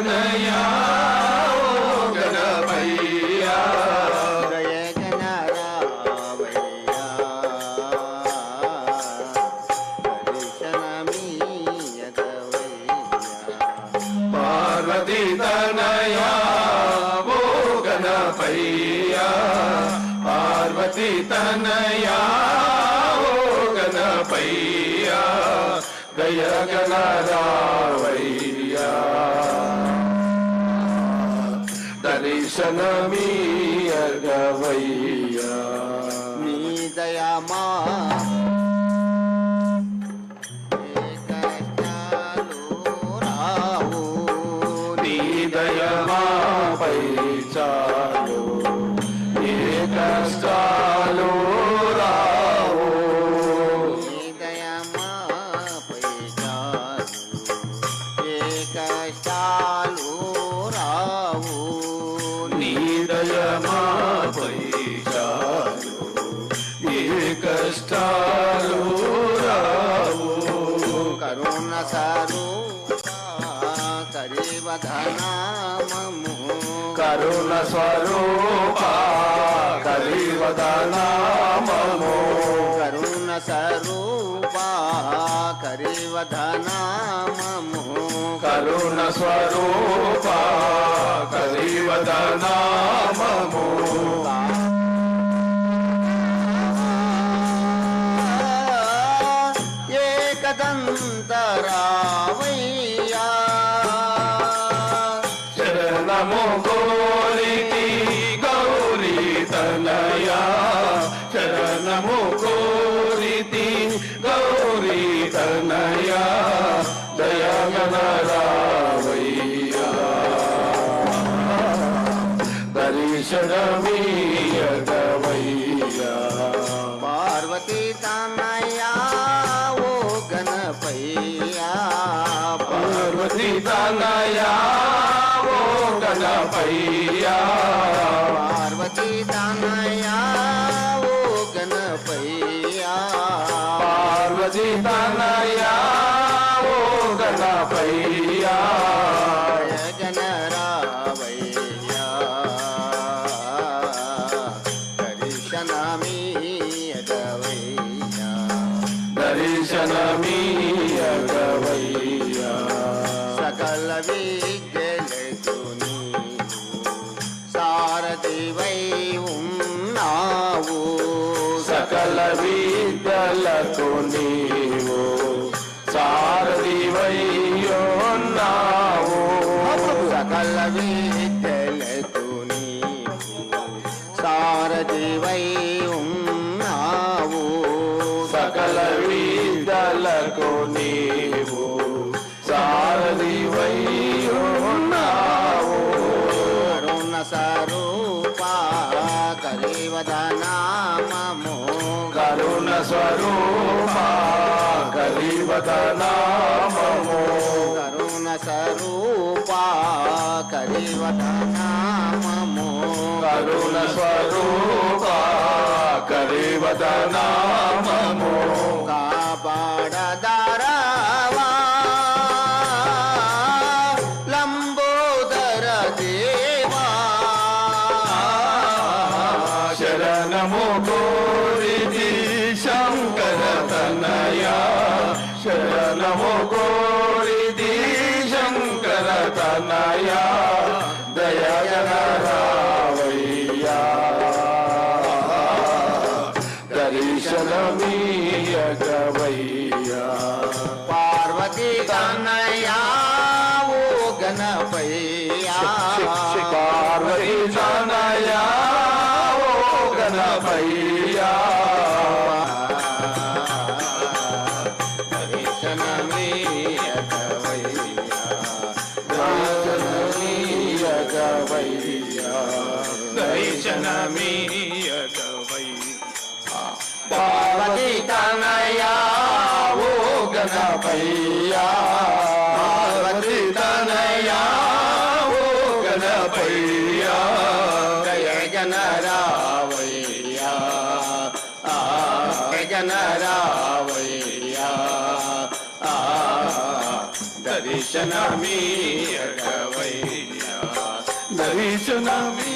తనయా గణపయ్యా జయ గణరావయ్యా దర్శనమీయదవయ్యా పార్వతి తనయా ఓ గణపయ్యా పార్వతి తనయా ఓ గణపయ్యా గయ గణరావయ్యా. దర్శనమీయగవయ్యా నీ దయమా స్వరూప కలివదనామము కరుణ స్వరూప కరివధనామము కరుణ స్వరూప కలివదనామము దర్శనమీయగవయ్యా పార్వతీ తనయా ఓ గణపయ్యా. పార్వతీ తనయా ఓ గణపయ్యా. సారథివై ఉన్నావు. సకల విద్యలకు నీవు సారథివయ్యున్నావు కరుణ స్వరూప కలివదనామము కరుణ స్వరూప కలివదనామము కరుణ స్వరూప కలివదనామము కరుణ స్వరూప కలివదనామము దర్శనమీయగవయ్యా పార్వతీ కన్నయ్యా ఓ గణపయ్యా. పార్వతీ తనయా ఓ గణపయ్యా. గణపయ్యా పార్వతి తనయా ఓ గణపయ్యా జయ గణరావయ్యా ఆ గణరావయ్యా ఆ దర్శనమీ దర్శనమీ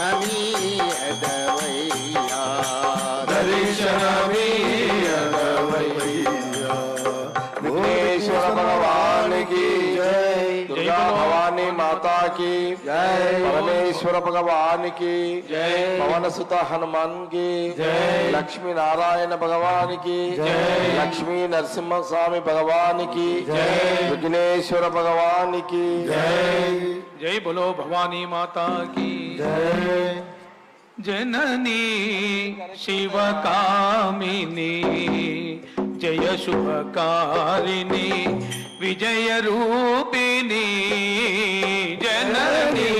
शरणी अदवैया हरि शरणी अद की। जय परमेश्वर भगवान की। जय पवन सुत हनुमान की। जय लक्ष्मी नारायण भगवान की। जय लक्ष्मी नरसिंह स्वामी भगवान की। जय विघ्नेश्वर भगवान की। जय जय बोलो भवानी माता की। जय जननी शिव कामिनी जय शुभ कारिणी विजय रूपिणी Hare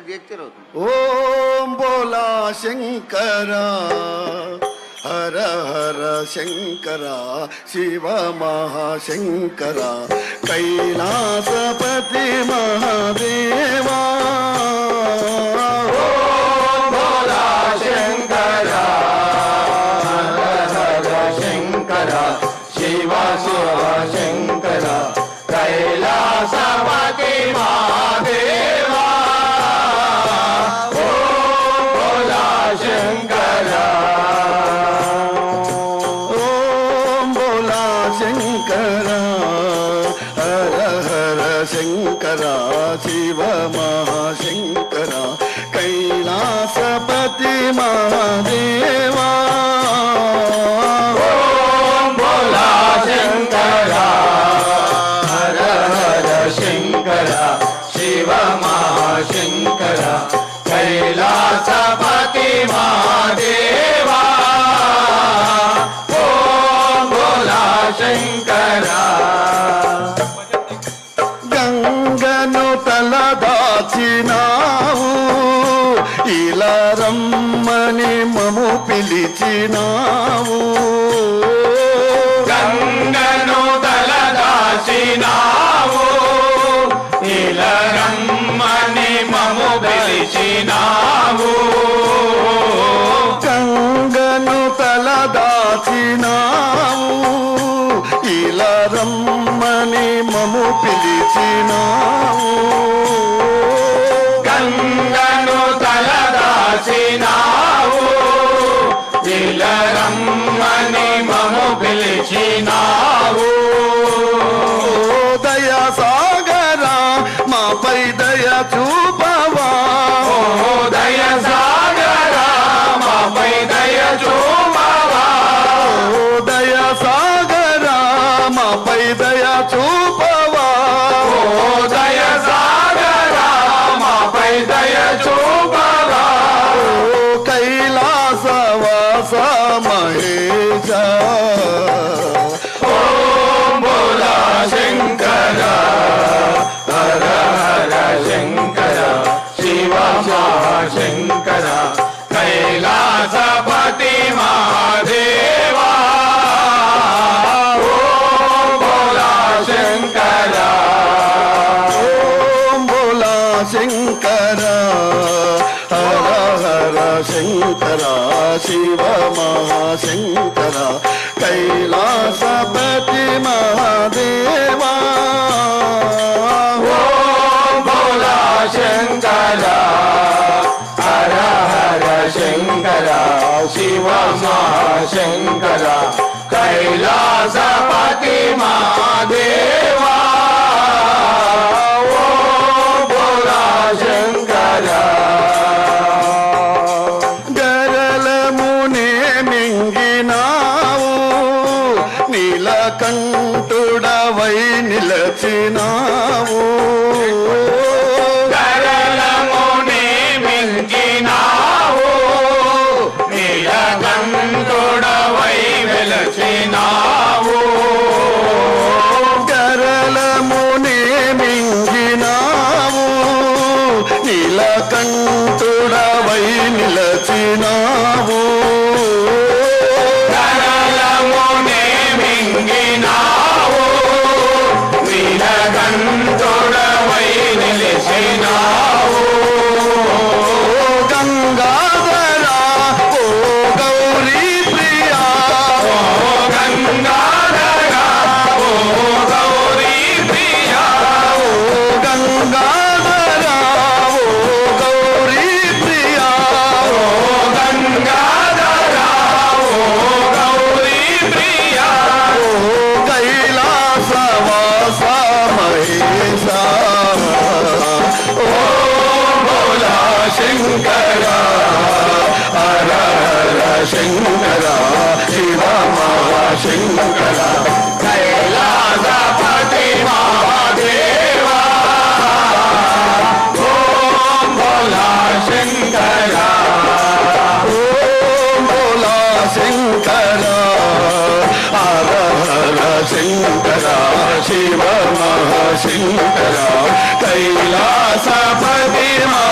देखते रहो ओम बोला शंकरा हर हर शंकरा शिव महाशंकरा कैलासपति महादेवा। शिवा शिवा शंकरा कैलासपति महा పిలిచినావు గంగను తలదాచినావు ఇలరమ్మని మము పిలిచినావు. గంగను తల దాచినావు ఇలా రమ్మని మము పిలిచినావు. దయ చూపవా. ఓ దయ సాగరా మాపై దయ చూపవా. ఓ కైలాసవాస మహేశ ఓం భోలా శంకర హర హర శంకర శివ మహాశంకర కైలాసపతి మహాదేవ శంకర శివ మహాశంకర కైలాసపతి మహాదేవా. భోలా శంకర హర హర శంకర శివ మహాశంకర కైలాసపతి మహాదేవా. నీలకంఠుడవై నిలచినావు. శంకర కైలాసపతి మా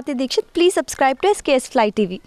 Swati Dikshit please subscribe to S K S fly TV